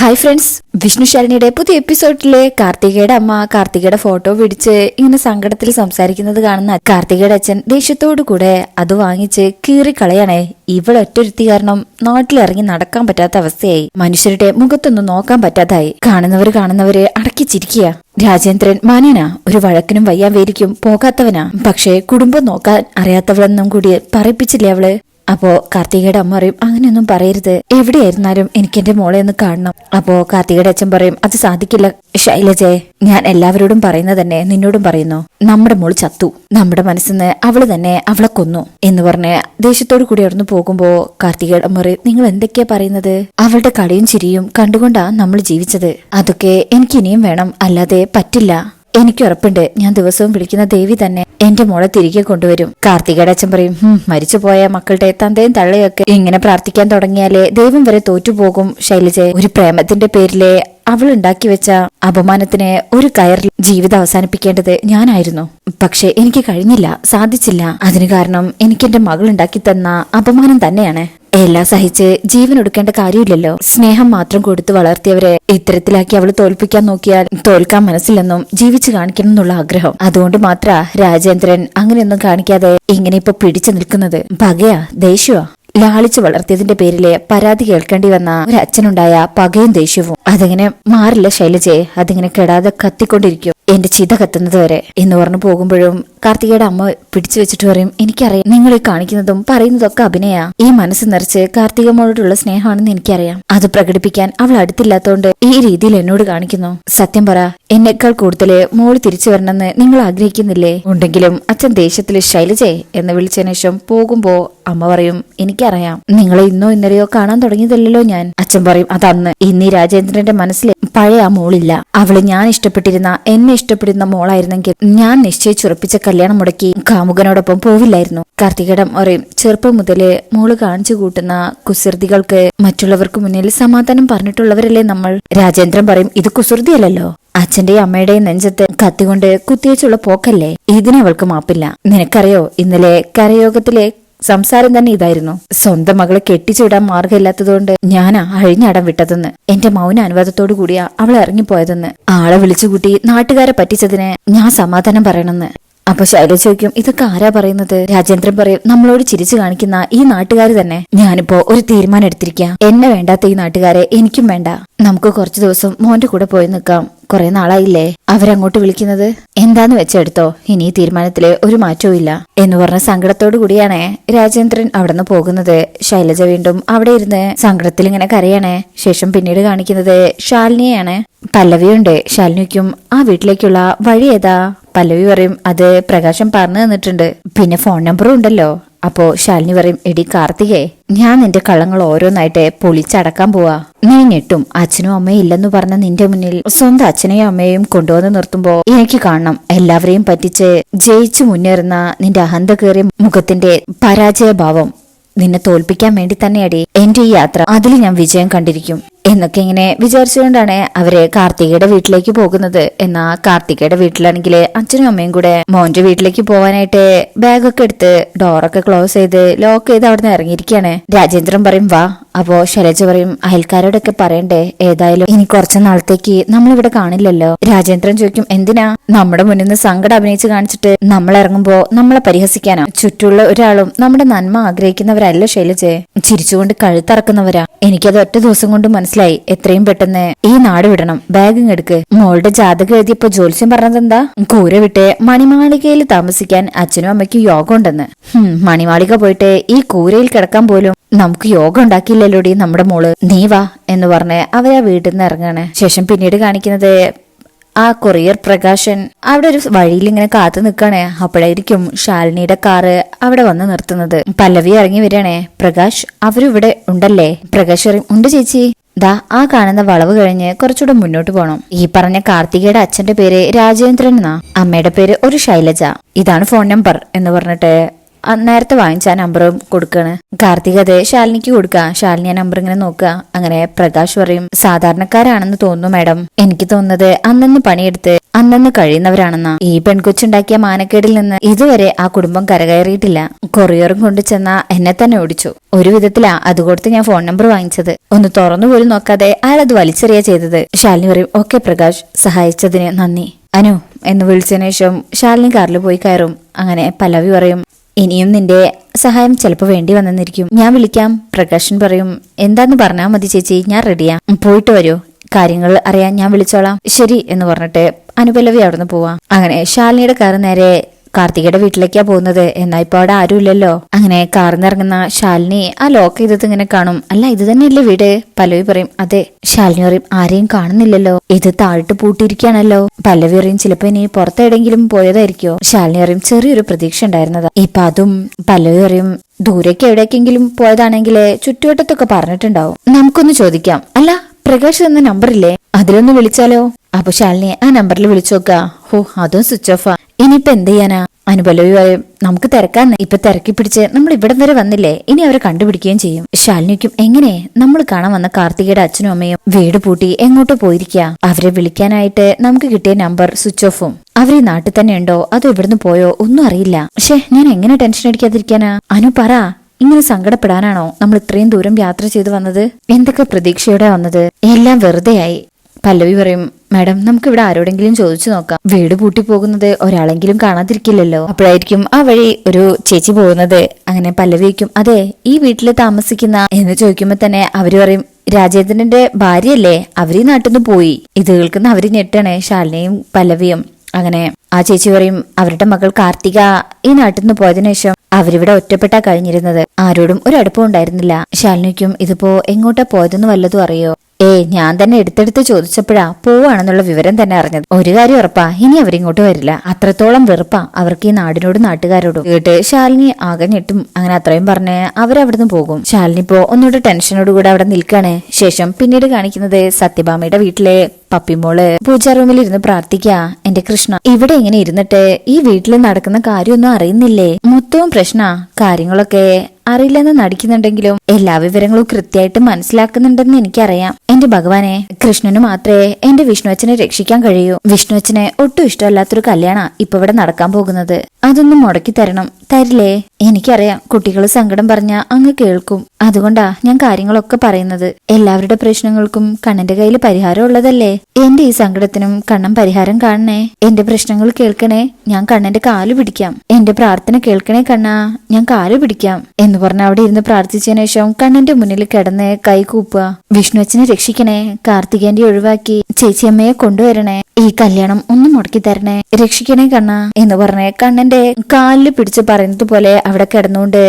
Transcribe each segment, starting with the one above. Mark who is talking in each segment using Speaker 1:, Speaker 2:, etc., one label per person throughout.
Speaker 1: Hi friends. Vishnu ശരണിയുടെ പുതിയ എപ്പിസോഡിലെ കാർത്തികയുടെ അമ്മ കാർത്തികയുടെ photo പിടിച്ച് ഇങ്ങനെ സങ്കടത്തിൽ സംസാരിക്കുന്നത് കാണുന്ന കാർത്തികയുടെ അച്ഛൻ ദേഷ്യത്തോടു കൂടെ അത് വാങ്ങിച്ച് കീറിക്കളയണേ. ഇവളൊറ്റൊരുത്തി കാരണം നാട്ടിലിറങ്ങി നടക്കാൻ പറ്റാത്ത അവസ്ഥയായി. മനുഷ്യരുടെ മുഖത്തൊന്നും നോക്കാൻ പറ്റാതായി. കാണുന്നവർ കാണുന്നവരെ അടക്കിച്ചിരിക്കുക രാജേന്ദ്രൻ മാന്യനാ ഒരു വഴക്കിനും വയ്യാൻ വേരിക്കും പോകാത്തവനാ. പക്ഷേ കുടുംബം നോക്കാൻ അറിയാത്തവളെന്നും കൂടി പറയിപ്പിച്ചില്ലേ അവൾ? അപ്പോ കാർത്തികയുടെ അമ്മ പറയും അങ്ങനെയൊന്നും പറയരുത്. എവിടെയായിരുന്നാലും എനിക്ക് എന്റെ മോളെ ഒന്ന് കാണണം. അപ്പോ കാർത്തികയുടെ അച്ഛൻ പറയും അത് സാധിക്കില്ല. ശൈലജയെ ഞാൻ എല്ലാവരോടും പറയുന്നത് തന്നെ നിന്നോടും പറയുന്നു. നമ്മുടെ മോൾ ചത്തു. നമ്മുടെ മനസ്സിന്ന് അവൾ തന്നെ അവളെ കൊന്നു. എന്ന് പറഞ്ഞ് ദേഷ്യത്തോടു കൂടി അവിടുന്ന് പോകുമ്പോ കാർത്തികയുടെ അമ്മ പറയും നിങ്ങൾ എന്തൊക്കെയാ പറയുന്നത്? അവളുടെ കടയും ചിരിയും കണ്ടുകൊണ്ടാ നമ്മൾ ജീവിച്ചത്. അതൊക്കെ എനിക്ക് ഇനിയും വേണം. അല്ലാതെ പറ്റില്ല. എനിക്ക് ഉറപ്പുണ്ട്. ഞാൻ ദിവസവും വിളിക്കുന്ന ദേവി തന്നെ എന്റെ മോളെ തിരികെ കൊണ്ടുവരും. കാർത്തികയുടെ അച്ഛൻ പറയും "ഹും, മരിച്ചുപോയ മക്കളുടെ തന്തയും തള്ളയൊക്കെ ഇങ്ങനെ പ്രാർത്ഥിക്കാൻ തുടങ്ങിയാലേ ദൈവം വരെ തോറ്റുപോകും. ശൈലജ ഒരു പ്രേമത്തിന്റെ പേരിലെ അവൾ ഉണ്ടാക്കി വെച്ച അപമാനത്തിന് ഒരു കയറിൽ ജീവിതം അവസാനിപ്പിക്കേണ്ടത് ഞാനായിരുന്നു. പക്ഷെ എനിക്ക് കഴിഞ്ഞില്ല സാധിച്ചില്ല. അതിന് കാരണം എനിക്ക് എന്റെ മകൾ ഉണ്ടാക്കി തന്ന അപമാനം തന്നെയാണ്. എല്ലാം സഹിച്ച് ജീവൻ എടുക്കേണ്ട കാര്യമില്ലല്ലോ. സ്നേഹം മാത്രം കൊടുത്തു വളർത്തിയവരെ ഇത്തരത്തിലാക്കി അവൾ തോൽപ്പിക്കാൻ നോക്കിയാൽ തോൽക്കാൻ മനസ്സില്ലെന്നും ജീവിച്ചു കാണിക്കണം എന്നുള്ള ആഗ്രഹം. അതുകൊണ്ട് മാത്ര രാജേന്ദ്രൻ അങ്ങനെയൊന്നും കാണിക്കാതെ ഇങ്ങനെ ഇപ്പൊ പിടിച്ചു നിൽക്കുന്നത്. പകയാ ദേഷ്യമാ ലാളിച്ചു വളർത്തിയതിന്റെ പേരിൽ പരാതി കേൾക്കേണ്ടി വന്ന ഒരു അച്ഛനുണ്ടായ പകയും ദേഷ്യവും. അതിങ്ങനെ മാറില്ല ശൈലജയെ അതിങ്ങനെ കെടാതെ കത്തിക്കൊണ്ടിരിക്കും. എന്റെ ചിത കത്തുന്നത് വരെ. എന്ന് പറഞ്ഞു പോകുമ്പോഴും കാർത്തികയുടെ അമ്മ പിടിച്ചു വെച്ചിട്ട് പറയും എനിക്കറിയാം. നിങ്ങൾ ഈ കാണിക്കുന്നതും പറയുന്നതൊക്കെ അഭിനയ. ഈ മനസ്സ് നിറച്ച് കാർത്തിക മോളോടുള്ള സ്നേഹമാണെന്ന് എനിക്കറിയാം. അത് പ്രകടിപ്പിക്കാൻ അവൾ അടുത്തില്ലാത്തോണ്ട് ഈ രീതിയിൽ എന്നോട് കാണിക്കുന്നു. സത്യം പറ എന്നേക്കാൾ കൂടുതൽ മോൾ തിരിച്ചു വരണമെന്ന് നിങ്ങൾ ആഗ്രഹിക്കുന്നില്ലേ? ഉണ്ടെങ്കിലും അച്ഛൻ ദേഷ്യത്തിൽ ശൈലജയെ എന്ന് വിളിച്ചതിനു ശേഷം പോകുമ്പോ അമ്മ പറയും എനിക്കറിയാം. നിങ്ങളെ ഇന്നോ ഇന്നലെയോ കാണാൻ തുടങ്ങിയതല്ലോ ഞാൻ. അച്ഛൻ പറയും അതന്ന്. ഇന്നീ രാജേന്ദ്രന്റെ മനസ്സിൽ പഴയ ആ മോളില്ല. അവൾ ഞാൻ ഇഷ്ടപ്പെട്ടിരുന്ന എന്നെ ഇഷ്ടപ്പെടുന്ന മോളായിരുന്നെങ്കിൽ ഞാൻ നിശ്ചയിച്ചുറപ്പിച്ച കല്യാണം മുടക്കി കാമുകനോടൊപ്പം പോവില്ലായിരുന്നു. കാർത്തികടം പറയും ചെറുപ്പം മുതൽ മോൾ കാണിച്ചു കൂട്ടുന്ന കുസൃതികൾക്ക് മറ്റുള്ളവർക്ക് മുന്നിൽ സമാധാനം പറഞ്ഞിട്ടുള്ളവരല്ലേ നമ്മൾ? രാജേന്ദ്രൻ പറയും ഇത് കുസൃതിയല്ലല്ലോ. അച്ഛന്റെയും അമ്മയുടെയും നെഞ്ചത്ത് കത്തികൊണ്ട് കുത്തിയച്ചുള്ള പോക്കല്ലേ? ഇതിനവൾക്ക് മാപ്പില്ല. നിനക്കറിയോ ഇന്നലെ കരയോഗത്തിലെ സംസാരം തന്നെ ഇതായിരുന്നു. സ്വന്തം മകളെ കെട്ടിച്ചുവിടാൻ മാർഗമില്ലാത്തതുകൊണ്ട് ഞാനാ അഴിഞ്ഞടം വിട്ടതെന്ന്. എന്റെ മൗന അനുവാദത്തോടു കൂടിയാ അവൾ ഇറങ്ങിപ്പോയതെന്ന്. ആളെ വിളിച്ചുകൂട്ടി നാട്ടുകാരെ പറ്റിച്ചതിന് ഞാൻ സമാധാനം പറയണമെന്ന്. അപ്പൊ ശൈലജ ചോദിക്കും ഇതൊക്കെ ആരാ പറയുന്നത്? രാജേന്ദ്രൻ പറയും നമ്മളോട് ചിരിച്ചു കാണിക്കുന്ന ഈ നാട്ടുകാർ തന്നെ. ഞാനിപ്പോ ഒരു തീരുമാനം എടുത്തിരിക്കാം. എന്നെ വേണ്ടാത്ത ഈ നാട്ടുകാരെ എനിക്കും വേണ്ട. നമുക്ക് കുറച്ചു ദിവസം മോന്റെ കൂടെ പോയി നിൽക്കാം. കുറെ നാളായില്ലേ. അവരങ്ങോട്ട് വിളിക്കുന്നത്? എന്താന്ന് വെച്ചെടുത്തോ. ഇനി ഈ തീരുമാനത്തിൽ ഒരു മാറ്റവും ഇല്ല. എന്ന് പറഞ്ഞ സങ്കടത്തോടു കൂടിയാണ് രാജേന്ദ്രൻ അവിടുന്ന് പോകുന്നത്. ശൈലജ വീണ്ടും അവിടെ ഇരുന്ന് സങ്കടത്തിൽ ഇങ്ങനെ കരയാണ്. ശേഷം പിന്നീട് കാണിക്കുന്നത് ശാലിനിയാണ് പല്ലവിയുണ്ട്. ശാലിനിക്കും ആ വീട്ടിലേക്കുള്ള വഴി ഏതാ? പല്ലവി പറയും അത് പ്രകാശം പറഞ്ഞു തന്നിട്ടുണ്ട്. പിന്നെ ഫോൺ നമ്പറും ഉണ്ടല്ലോ. അപ്പോ ശാലിനി പറയും എടി കാർത്തികേ ഞാൻ നിന്റെ കള്ളങ്ങൾ ഓരോന്നായിട്ട് പൊളിച്ചടക്കാൻ പോവാ. നീ ഞെട്ടും. അച്ഛനും അമ്മയും ഇല്ലെന്ന് പറഞ്ഞ നിന്റെ മുന്നിൽ സ്വന്തം അച്ഛനെയും അമ്മയെയും കൊണ്ടുവന്ന് നിർത്തുമ്പോ എനിക്ക് കാണണം. എല്ലാവരെയും പറ്റിച്ച് ജയിച്ചു മുന്നേറുന്ന നിന്റെ അഹന്ത കയറിയ മുഖത്തിന്റെ പരാജയഭാവം നിന്നെ തോൽപ്പിക്കാൻ വേണ്ടി തന്നെയടി. എന്റെ ഈ യാത്ര. അതിൽ ഞാൻ വിജയം കണ്ടിരിക്കും. എന്നൊക്കെ ഇങ്ങനെ വിചാരിച്ചുകൊണ്ടാണ് അവർ കാർത്തികയുടെ വീട്ടിലേക്ക് പോകുന്നത്. എന്നാ കാർത്തികയുടെ വീട്ടിലാണെങ്കിൽ അച്ഛനും അമ്മയും കൂടെ മോന്റെ വീട്ടിലേക്ക് പോവാനായിട്ട് ബാഗൊക്കെ എടുത്ത് ഡോറൊക്കെ ക്ലോസ് ചെയ്ത് ലോക്ക് ചെയ്ത് അവിടെ നിന്ന് ഇറങ്ങിയിരിക്കുകയാണ്. രാജേന്ദ്രൻ പറയും വാ. അപ്പോ ശൈലജ പറയും അയൽക്കാരോടൊക്കെ പറയണ്ടേ? ഏതായാലും ഇനി കുറച്ച് നാളത്തേക്ക് നമ്മളിവിടെ കാണില്ലല്ലോ. രാജേന്ദ്രൻ ചോദിക്കും എന്തിനാ? നമ്മുടെ മുന്നിൽ നിന്ന് സങ്കടം അഭിനയിച്ച് കാണിച്ചിട്ട് നമ്മൾ ഇറങ്ങുമ്പോ നമ്മളെ പരിഹസിക്കാനോ? ചുറ്റുള്ള ഒരാളും നമ്മുടെ നന്മ ആഗ്രഹിക്കുന്നവരല്ല ശൈലജ. ചിരിച്ചുകൊണ്ട് കഴുത്തറക്കുന്നവരാ. എനിക്കത് ഒറ്റ ദിവസം കൊണ്ട് മനസ്സിലായി. എത്രയും പെട്ടെന്ന് ഈ നാട് വിടണം. ബാഗിങ് എടുക്ക്. മോളുടെ ജാതകം എഴുതിയപ്പോ ജ്യോത്സ്യം പറഞ്ഞതെന്താ? കൂര വിട്ട് മണിമാളികയിൽ താമസിക്കാൻ അച്ഛനും അമ്മയ്ക്കും യോഗം ഉണ്ടെന്ന് മണിമാളിക പോയിട്ട് ഈ കൂരയിൽ കിടക്കാൻ പോലും നമുക്ക് യോഗം ഉണ്ടാക്കിയില്ലല്ലോടി നമ്മുടെ മോൾ. നീ വാ എന്ന് പറഞ്ഞ് അവരാ വീട്ടിൽ നിന്ന് ഇറങ്ങാണ്. ശേഷം പിന്നീട് കാണിക്കുന്നത് ആ കൊറിയർ പ്രകാശൻ അവിടെ ഒരു വഴിയിൽ ഇങ്ങനെ കാത്തു നിൽക്കണേ. അപ്പോഴായിരിക്കും ശാലിനിയുടെ കാറ് അവിടെ വന്ന് നിർത്തുന്നത്. പല്ലവി ഇറങ്ങി വരികയാണേ. പ്രകാശ് അവരിവിടെ ഉണ്ടല്ലേ? പ്രകാശ് ഉണ്ട് ചേച്ചി. ദാ ആ കാണുന്ന വളവ് കഴിഞ്ഞ് കുറച്ചുകൂടെ മുന്നോട്ട് പോകണം ഈ പറഞ്ഞ കാർത്തികയുടെ അച്ഛന്റെ പേര് രാജേന്ദ്രൻ എന്നാ. അമ്മയുടെ പേര് ഒരു ശൈലജ. ഇതാണ് ഫോൺ നമ്പർ എന്ന് പറഞ്ഞിട്ട് നേരത്തെ വാങ്ങിച്ച ആ നമ്പറും കൊടുക്കാണ്. കാർത്തിക അതെ ശാലിനിക്ക് കൊടുക്കുക ശാലിനി ആ നമ്പർ ഇങ്ങനെ നോക്കുക അങ്ങനെ പ്രകാശ് പറയും സാധാരണക്കാരാണെന്ന് തോന്നുന്നു മാഡം എനിക്ക് തോന്നുന്നത് അന്നന്ന് പണിയെടുത്ത് അന്നന്ന് കഴിയുന്നവരാണെന്നാ. ഈ പെൺകൊച്ചുണ്ടാക്കിയ മാനക്കേടിൽ നിന്ന് ഇതുവരെ ആ കുടുംബം കരകയറിയിട്ടില്ല. കൊറിയറും കൊണ്ടു ചെന്ന എന്നെ തന്നെ ഓടിച്ചു. ഒരു വിധത്തിലാ അത് കൊടുത്ത് ഞാൻ ഫോൺ നമ്പർ വാങ്ങിച്ചത്. ഒന്ന് തുറന്നു പോലും നോക്കാതെ അയാൾ അത് വലിച്ചെറിയാ ചെയ്തത്. ശാലിനി പറയും ഓക്കെ പ്രകാശ്. സഹായിച്ചതിന് നന്ദി. അനു എന്ന് വിളിച്ചതിന് ശേഷം ശാലിനി കാറിൽ പോയി കയറും. അങ്ങനെ പല്ലവി പറയും ഇനിയും നിന്റെ സഹായം ചിലപ്പോൾ വേണ്ടി വന്നെന്നിരിക്കും. ഞാൻ വിളിക്കാം. പ്രകാശൻ പറയും എന്താന്ന് പറഞ്ഞാൽ മതി ചേച്ചി ഞാൻ റെഡിയാ പോയിട്ട് വരൂ. കാര്യങ്ങൾ അറിയാൻ ഞാൻ വിളിച്ചോളാം. ശരി എന്ന് പറഞ്ഞിട്ട് അനുപല്ലവി അവിടുന്ന് പോവാം. അങ്ങനെ ശാലിനിയുടെ കാറ് നേരെ കാർത്തികയുടെ വീട്ടിലേക്കാ പോകുന്നത്. എന്നാ ഇപ്പൊ അവിടെ ആരുമില്ലല്ലോ അങ്ങനെ കാർന്നിറങ്ങുന്ന ശാലിനി ആ ലോക്ക് ചെയ്തത് ഇങ്ങനെ കാണും. അല്ല ഇത് തന്നെയല്ലേ വീട്? പല്ലവി പറയും അതെ. ശാലിനി പറയും ആരെയും കാണുന്നില്ലല്ലോ. ഇത് താഴ്ത്ത് പൂട്ടിയിരിക്കുകയാണല്ലോ. പല്ലവി പറയും ചിലപ്പോ ഇനി പുറത്തെവിടെങ്കിലും പോയതായിരിക്കോ? ശാലിനി പറയും ചെറിയൊരു പ്രതീക്ഷ ഉണ്ടായിരുന്നതാ. ഇപ്പൊ അതും പല്ലവി പറയും ദൂരേക്ക് എവിടേക്കെങ്കിലും പോയതാണെങ്കിൽ ചുറ്റുവട്ടത്തൊക്കെ പറഞ്ഞിട്ടുണ്ടാവും. നമുക്കൊന്ന് ചോദിക്കാം. അല്ല പ്രകാശ് തന്ന നമ്പറില്ലേ അതിലൊന്ന് വിളിച്ചാലോ. അപ്പൊ ശാലിനി ആ നമ്പറിൽ വിളിച്ചു നോക്ക. ഹോ അതും സ്വിച്ച് ഓഫാ ഇനിയിപ്പൊ എന്ത് ചെയ്യാനാ? അനുപല്ലവി പറയും നമുക്ക് തിരക്കാന്ന്. ഇപ്പൊ തിരക്കി പിടിച്ച് നമ്മൾ ഇവിടം വരെ വന്നില്ലേ? ഇനി അവരെ കണ്ടുപിടിക്കുകയും ചെയ്യും. ശാലിനിക്കും എങ്ങനെ? നമ്മൾ കാണാൻ വന്ന കാർത്തികയുടെ അച്ഛനും അമ്മയും വീട് പൂട്ടി എങ്ങോട്ടോ പോയിരിക്കുക അവരെ വിളിക്കാനായിട്ട് നമുക്ക് കിട്ടിയ നമ്പർ സ്വിച്ച് ഓഫും. അവർ ഈ നാട്ടിൽ തന്നെ ഉണ്ടോ? അതോ ഇവിടുന്ന് പോയോ? ഒന്നും അറിയില്ല. പക്ഷേ ഞാൻ എങ്ങനെ ടെൻഷൻ അടിക്കാതിരിക്കാനാ? അനു പറ. ഇങ്ങനെ സങ്കടപ്പെടാനാണോ നമ്മൾ ഇത്രയും ദൂരം യാത്ര ചെയ്തു വന്നത്? എന്തൊക്കെ പ്രതീക്ഷയോടെ വന്നത്? എല്ലാം വെറുതെയായി. പല്ലവി പറയും മാഡം നമുക്ക് ഇവിടെ ആരോടെങ്കിലും ചോദിച്ചു നോക്കാം. വീട് പൂട്ടി പോകുന്നത് ഒരാളെങ്കിലും കാണാതിരിക്കില്ലല്ലോ. അപ്പോഴായിരിക്കും ആ വഴി ഒരു ചേച്ചി പോകുന്നത്. അങ്ങനെ പല്ലവിക്കും അതെ ഈ വീട്ടിൽ താമസിക്കുന്ന എന്ന് ചോദിക്കുമ്പോ തന്നെ അവർ പറയും രാജേന്ദ്രന്റെ ഭാര്യയല്ലേ? അവരീ നാട്ടിൽ നിന്ന് പോയി. ഇത് കേൾക്കുന്ന അവർ ഞെട്ടണേ. ശാലിനിയും പല്ലവിയും. അങ്ങനെ ആ ചേച്ചി പറയും അവരുടെ മകൾ കാർത്തിക ഈ നാട്ടിൽ നിന്ന് പോയതിനു ശേഷം അവരിവിടെ ഒറ്റപ്പെട്ടാ കഴിഞ്ഞിരുന്നത്. ആരോടും ഒരു അടുപ്പം ഉണ്ടായിരുന്നില്ല. ശാലിനിക്കും ഇതിപ്പോ എങ്ങോട്ടാ പോയതെന്ന് വല്ലതും അറിയോ? ഏ ഞാൻ തന്നെ എടുത്തെടുത്ത് ചോദിച്ചപ്പോഴാ പോവാണെന്നുള്ള വിവരം തന്നെ അറിഞ്ഞത്. ഒരു കാര്യം ഉറപ്പാ ഇനി അവരിങ്ങോട്ട് വരില്ല. അത്രത്തോളം വെറുപ്പാ അവർക്ക് ഈ നാടിനോടും നാട്ടുകാരോടും. കേട്ട് ശാലിനി ആകഞ്ഞിട്ടും അങ്ങനെ അത്രയും പറഞ്ഞ് അവരവിടുന്ന് പോകും. ശാലിനി ഇപ്പോ ഒന്നുകൂടെ ടെൻഷനോടുകൂടെ അവിടെ നിൽക്കാണ്. ശേഷം പിന്നീട് കാണിക്കുന്നത് സത്യഭാമയുടെ വീട്ടിലെ പപ്പിമോൾ പൂജാ റൂമിൽ ഇരുന്ന് പ്രാർത്ഥിക്ക എന്റെ കൃഷ്ണ. ഇവിടെ ഇങ്ങനെ ഇരുന്നിട്ട് ഈ വീട്ടിൽ നടക്കുന്ന കാര്യമൊന്നും അറിയുന്നില്ലേ? മൊത്തവും പ്രശ്ന കാര്യങ്ങളൊക്കെ അറിയില്ലെന്ന് നടിക്കുന്നുണ്ടെങ്കിലും എല്ലാ വിവരങ്ങളും കൃത്യമായിട്ട് മനസ്സിലാക്കുന്നുണ്ടെന്ന് എനിക്കറിയാം. എന്റെ ഭഗവാനെ കൃഷ്ണന് മാത്രമേ എന്റെ വിഷ്ണുവച്ചനെ രക്ഷിക്കാൻ കഴിയൂ. വിഷ്ണുവച്ചനെ ഒട്ടും ഇഷ്ടമല്ലാത്തൊരു കല്യാണ ഇപ്പൊ ഇവിടെ നടക്കാൻ പോകുന്നത്. അതൊന്നും മുടക്കി തരണം. തരില്ലേ? എനിക്കറിയാം കുട്ടികൾ സങ്കടം പറഞ്ഞ അങ്ങ് കേൾക്കും. അതുകൊണ്ടാ ഞാൻ കാര്യങ്ങളൊക്കെ പറയുന്നത്. എല്ലാവരുടെ പ്രശ്നങ്ങൾക്കും കണ്ണന്റെ കയ്യിൽ പരിഹാരം ഉള്ളതല്ലേ? എന്റെ ഈ സങ്കടത്തിനും കണ്ണൻ പരിഹാരം കാണണേ. എന്റെ പ്രശ്നങ്ങൾ കേൾക്കണേ. ഞാൻ കണ്ണന്റെ കാൽ പിടിക്കാം. എന്റെ പ്രാർത്ഥന കേൾക്കണേ കണ്ണാ. ഞാൻ കാൽ പിടിക്കാം. എന്ന് പറഞ്ഞ അവിടെ ഇരുന്ന് പ്രാർത്ഥിച്ചതിനു ശേഷം കണ്ണന്റെ മുന്നിൽ കിടന്ന് കൈ കൂപ്പുക. വിഷ്ണു അച്ഛനെ രക്ഷിക്കണേ. കാർത്തികേന്റെ ഒഴിവാക്കി ചേച്ചിയമ്മയെ കൊണ്ടുവരണേ. ഈ കല്യാണം ഒന്ന് മുടക്കി തരണേ. രക്ഷിക്കണേ കണ്ണ. എന്ന് പറഞ്ഞ് കണ്ണന്റെ കാലിൽ പിടിച്ച് പറയുന്നത് പോലെ അവിടെ കിടന്നുകൊണ്ട്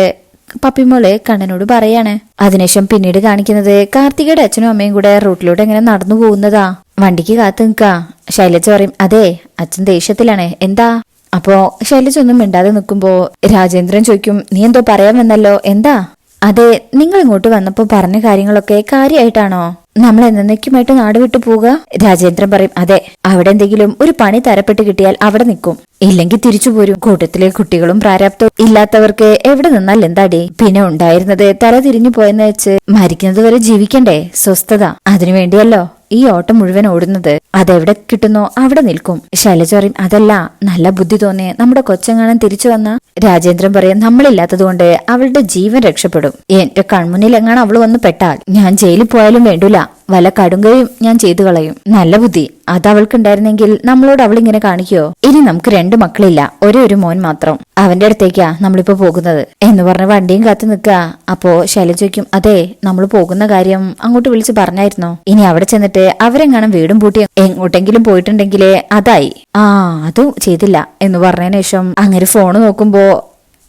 Speaker 1: പപ്പിമോൾ കണ്ണനോട് പറയാണ്. അതിനുശേഷം പിന്നീട് കാണിക്കുന്നത് കാർത്തികയുടെ അച്ഛനും അമ്മയും കൂടെ റൂട്ടിലൂടെ ഇങ്ങനെ നടന്നു പോകുന്നതാ. വണ്ടിക്ക് കാത്തു നിൽക്കാ. ശൈലജ പറയും അതെ അച്ഛൻ ദേഷ്യത്തിലാണ്. എന്താ? അപ്പോ ശൈലജ ഒന്നും മിണ്ടാതെ നിൽക്കുമ്പോ രാജേന്ദ്രൻ ചോദിക്കും നീ എന്തോ പറയാൻ വന്നല്ലോ? എന്താ? അതെ നിങ്ങൾ ഇങ്ങോട്ട് വന്നപ്പോ പറഞ്ഞ കാര്യങ്ങളൊക്കെ കാര്യമായിട്ടാണോ നമ്മൾ എന്നേക്കുമായിട്ട് നാട് വിട്ടു പോവുക? രാജേന്ദ്രൻ പറയും അതെ അവിടെ എന്തെങ്കിലും ഒരു പണി തരപ്പെട്ട് കിട്ടിയാൽ അവിടെ നിൽക്കും. ഇല്ലെങ്കിൽ തിരിച്ചു പോരും. കൂട്ടത്തിലെ കുട്ടികളും പ്രാരാബ്ദവും ഇല്ലാത്തവർക്ക് എവിടെ നിന്നാൽ എന്താടി? പിന്നെ ഉണ്ടായിരുന്നത് തല തിരിഞ്ഞു പോയെന്ന് വെച്ച് മരിക്കുന്നത് വരെ ജീവിക്കണ്ടേ? സ്വസ്ഥത. അതിനുവേണ്ടിയല്ലോ ഈ ഓട്ടം മുഴുവൻ ഓടുന്നത് അതെവിടെ കിട്ടുന്നോ അവിടെ നിൽക്കും. ശൈലജ പറയും അതല്ല നല്ല ബുദ്ധി തോന്നിയ. നമ്മുടെ കൊച്ചങ്ങാനം തിരിച്ചു വന്ന? രാജേന്ദ്രൻ പറയും നമ്മളില്ലാത്തതുകൊണ്ട് അവളുടെ ജീവൻ രക്ഷപ്പെടും. എന്റെ കൺമുന്നിൽ എങ്ങാണ് അവൾ വന്ന് പെട്ടാൽ ഞാൻ ജയിലിൽ പോയാലും വേണ്ടൂല. വല കടുങ്കയും ഞാൻ ചെയ്തു കളയും. നല്ല ബുദ്ധി. അത് അവൾക്കുണ്ടായിരുന്നെങ്കിൽ നമ്മളോട് അവൾ ഇങ്ങനെ കാണിക്കോ? ഇനി നമുക്ക് രണ്ട് മക്കളില്ല ഒരേ ഒരു മോൻ മാത്രം. അവന്റെ അടുത്തേക്കാ നമ്മളിപ്പോ പോകുന്നത്. എന്ന് പറഞ്ഞ് വണ്ടിയും കാത്തു നിൽക്കുക അപ്പോ ശൈലജയ്ക്കും അതെ നമ്മൾ പോകുന്ന കാര്യം അങ്ങോട്ട് വിളിച്ച് പറഞ്ഞായിരുന്നോ? ഇനി അവിടെ ചെന്നിട്ട് അവരെങ്ങാനും വീടും പൂട്ടി എങ്ങോട്ടെങ്കിലും പോയിട്ടുണ്ടെങ്കിലേ അതായി. ആ അതും ചെയ്തില്ല എന്ന് പറഞ്ഞതിന് ശേഷം അങ്ങനെ ഫോൺ നോക്കുമ്പോ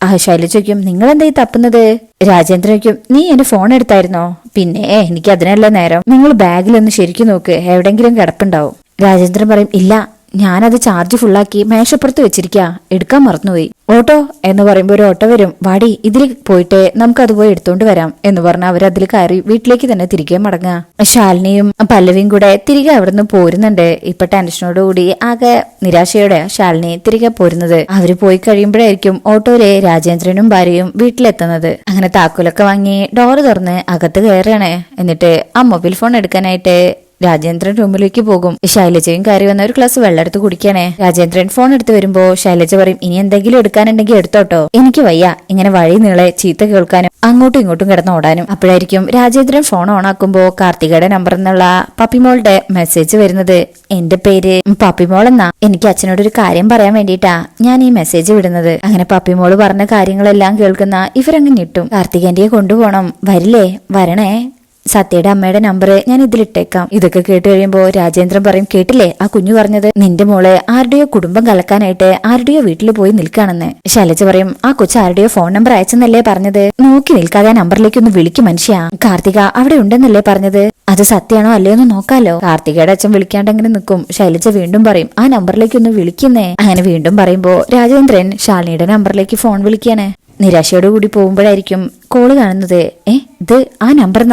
Speaker 1: ആ ശൈലജയ്ക്കും നിങ്ങളെന്താ ഈ തപ്പുന്നത്? രാജേന്ദ്രയ്ക്കും നീ എന്റെ ഫോൺ എടുത്തായിരുന്നോ? പിന്നെ എനിക്ക് അതിനല്ല നേരം. നിങ്ങൾ ബാഗിലൊന്ന് ശരിക്കും നോക്ക് എവിടെങ്കിലും കിടപ്പുണ്ടാവും. രാജേന്ദ്രൻ പറയും ഇല്ല ഞാനത് ചാർജ് ഫുള്ളാക്കി മേശപ്പുറത്ത് വെച്ചിരിക്ക എടുക്കാൻ മറന്നുപോയി. ഓട്ടോ? എന്ന് പറയുമ്പോൾ ഒരു ഓട്ടോ വരും. വാടി ഇതിൽ പോയിട്ട് നമുക്ക് അത് പോയി എടുത്തോണ്ട് വരാം എന്ന് പറഞ്ഞ അവർ അതിൽ കയറി വീട്ടിലേക്ക് തന്നെ തിരികെ മടങ്ങുക ശാലിനിയും പല്ലവിയും കൂടെ തിരികെ അവിടുന്ന് പോരുന്നുണ്ട്. ഇപ്പൊ ടെൻഷനോടുകൂടി ആകെ നിരാശയോടെ ശാലിനി തിരികെ പോരുന്നത്. അവർ പോയി കഴിയുമ്പോഴായിരിക്കും ഓട്ടോയിലെ രാജേന്ദ്രനും ഭാര്യയും വീട്ടിലെത്തുന്നത്. അങ്ങനെ താക്കോലൊക്കെ വാങ്ങി ഡോറ് തുറന്ന് അകത്ത് കയറുകയാണ്. എന്നിട്ട് ആ മൊബൈൽ ഫോൺ എടുക്കാനായിട്ട് രാജേന്ദ്രൻ റൂമിലേക്ക് പോകും. ശൈലജയും കയറി വന്ന ഒരു ഗ്ലാസ് വെള്ളം എടുത്ത് കുടിക്കണേ. രാജേന്ദ്രൻ ഫോൺ എടുത്ത് വരുമ്പോ ശൈലജ പറയും ഇനി എന്തെങ്കിലും എടുക്കാനുണ്ടെങ്കിൽ എടുത്തോട്ടോ. എനിക്ക് വയ്യ. ഇങ്ങനെ വഴി നീളെ ചീത്ത കേൾക്കാനും അങ്ങോട്ടും ഇങ്ങോട്ടും കിടന്ന് ഓടാനും. അപ്പോഴായിരിക്കും രാജേന്ദ്രൻ ഫോൺ ഓൺ ആക്കുമ്പോ കാർത്തികയുടെ നമ്പർ എന്നുള്ള പപ്പിമോളുടെ മെസ്സേജ് വരുന്നത്. എന്റെ പേര് പപ്പിമോൾ എന്നാ. എനിക്ക് അച്ഛനോട് ഒരു കാര്യം പറയാൻ വേണ്ടിയിട്ടാ ഞാൻ ഈ മെസ്സേജ് വിടുന്നത്. അങ്ങനെ പപ്പിമോൾ പറഞ്ഞ കാര്യങ്ങളെല്ലാം കേൾക്കുന്ന ഇവരങ്ങ് ഞെട്ടും. കാർത്തികേന്റെ കൊണ്ടുപോകണം വരില്ലേ? വരണേ? സത്യയുടെ അമ്മയുടെ നമ്പർ ഞാൻ ഇതിലിട്ടേക്കാം. ഇതൊക്കെ കേട്ട് കഴിയുമ്പോ രാജേന്ദ്രൻ പറയും കേട്ടില്ലേ? ആ കുഞ്ഞു പറഞ്ഞത് നിന്റെ മോൾ ആരുടെയോ കുടുംബം കലക്കാനായിട്ട് ആരുടെയോ വീട്ടിൽ പോയി നിൽക്കാണെന്ന് ശൈലജ പറയും ആ കൊച്ചു ആരുടെയോ ഫോൺ നമ്പർ അയച്ചെന്നല്ലേ പറഞ്ഞത്? നോക്കി നിൽക്കാതെ ആ നമ്പറിലേക്ക് ഒന്ന് വിളിക്കും മനുഷ്യ. കാർത്തിക അവിടെ ഉണ്ടെന്നല്ലേ പറഞ്ഞത്? അത് സത്യാണോ അല്ലയോ എന്ന് നോക്കാലോ. കാർത്തികയുടെ അച്ഛൻ വിളിക്കാണ്ടെങ്ങനെ നിൽക്കും. ശൈലജ വീണ്ടും പറയും ആ നമ്പറിലേക്ക് ഒന്ന് വിളിക്കുന്നേ. അങ്ങനെ വീണ്ടും പറയുമ്പോ രാജേന്ദ്രൻ ശാലിനിയുടെ നമ്പറിലേക്ക് ഫോൺ വിളിക്കാണ് നിരാശയോടുകൂടി പോകുമ്പോഴായിരിക്കും കോൾ കാണുന്നത്. ഏ ഇത് ആ നമ്പർ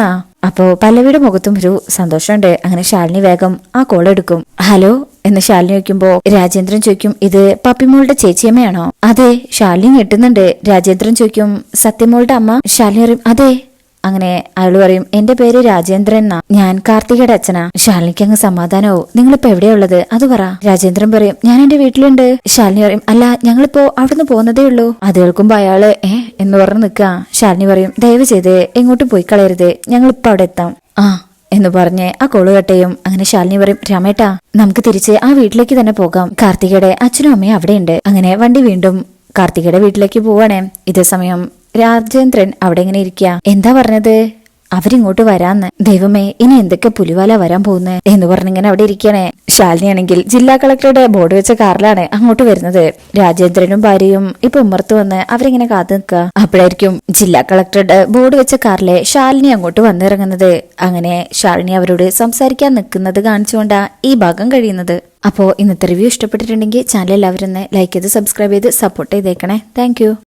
Speaker 1: എന്നാ അപ്പോ പല്ലവിയുടെ മുഖത്തും ഒരു സന്തോഷമുണ്ട്. അങ്ങനെ ശാലിനി വേഗം ആ കോൾ എടുക്കും. ഹലോ എന്ന് ശാലിനി വയ്ക്കുമ്പോ രാജേന്ദ്രൻ ചോദിക്കും ഇത് പപ്പിമോളുടെ ചേച്ചിയമ്മയാണോ? അതെ ശാലിനി ഞെട്ടുന്നുണ്ട്. രാജേന്ദ്രൻ ചോദിക്കും സത്യമോളുടെ അമ്മ? ശാലിനി പറയും അതെ. അങ്ങനെ അയാൾ പറയും എന്റെ പേര് രാജേന്ദ്രൻ എന്നാ. ഞാൻ കാർത്തികയുടെ അച്ഛനാ. ശാലിനിക്ക് അങ്ങ് സമാധാനവും. നിങ്ങളിപ്പോ എവിടെയുള്ളത് അത് പറ. രാജേന്ദ്രൻ പറയും ഞാൻ എന്റെ വീട്ടിലുണ്ട്. ശാലിനി പറയും അല്ല ഞങ്ങളിപ്പോ അവിടുന്ന് പോകുന്നതേ ഉള്ളൂ. അത് കേൾക്കുമ്പോ അയാൾ ഏ എന്ന് പറഞ്ഞ് നിൽക്കുക ശാലിനി പറയും ദയവ് ചെയ്ത് എങ്ങോട്ടും പോയി കളയരുത് ഞങ്ങൾ ഇപ്പൊ അവിടെ എത്താം. ആ എന്ന് പറഞ്ഞ് ആ കോൾ കട്ടയും അങ്ങനെ ശാലിനി പറയും രാമേട്ടാ നമുക്ക് തിരിച്ച് ആ വീട്ടിലേക്ക് തന്നെ പോകാം. കാർത്തികയുടെ അച്ഛനും അമ്മയും അവിടെയുണ്ട്. അങ്ങനെ വണ്ടി വീണ്ടും കാർത്തികയുടെ വീട്ടിലേക്ക് പോവാണേ. ഇതേ സമയം രാജേന്ദ്രൻ അവിടെ ഇങ്ങനെ ഇരിക്കുക എന്താ പറഞ്ഞത്? അവരിങ്ങോട്ട് വരാന്ന്. ദൈവമേ ഇനി എന്തൊക്കെ പുലിവാല വരാൻ പോകുന്നത് എന്ന് പറഞ്ഞിങ്ങനെ അവിടെ ഇരിക്കണേ. ശാലിനിയാണെങ്കിൽ ജില്ലാ കളക്ടറുടെ ബോർഡ് വെച്ച കാറിലാണ് അങ്ങോട്ട് വരുന്നത്. രാജേന്ദ്രനും ഭാര്യയും ഇപ്പൊ ഉമ്മർത്ത് വന്ന് അവരിങ്ങനെ കാത്തു നിൽക്കുക അപ്പോഴായിരിക്കും ജില്ലാ കളക്ടറുടെ ബോർഡ് വെച്ച കാറിലെ ശാലിനി അങ്ങോട്ട് വന്നിറങ്ങുന്നത്. അങ്ങനെ ശാലിനി അവരോട് സംസാരിക്കാൻ നിൽക്കുന്നത് കാണിച്ചുകൊണ്ടാ ഈ ഭാഗം കഴിയുന്നത്. അപ്പോ ഇന്നത്തെ റിവ്യൂ ഇഷ്ടപ്പെട്ടിട്ടുണ്ടെങ്കിൽ ചാനൽ എല്ലാവരും ലൈക്ക് ചെയ്ത് സബ്സ്ക്രൈബ് ചെയ്ത് സപ്പോർട്ട് ചെയ്തേക്കണേ. താങ്ക്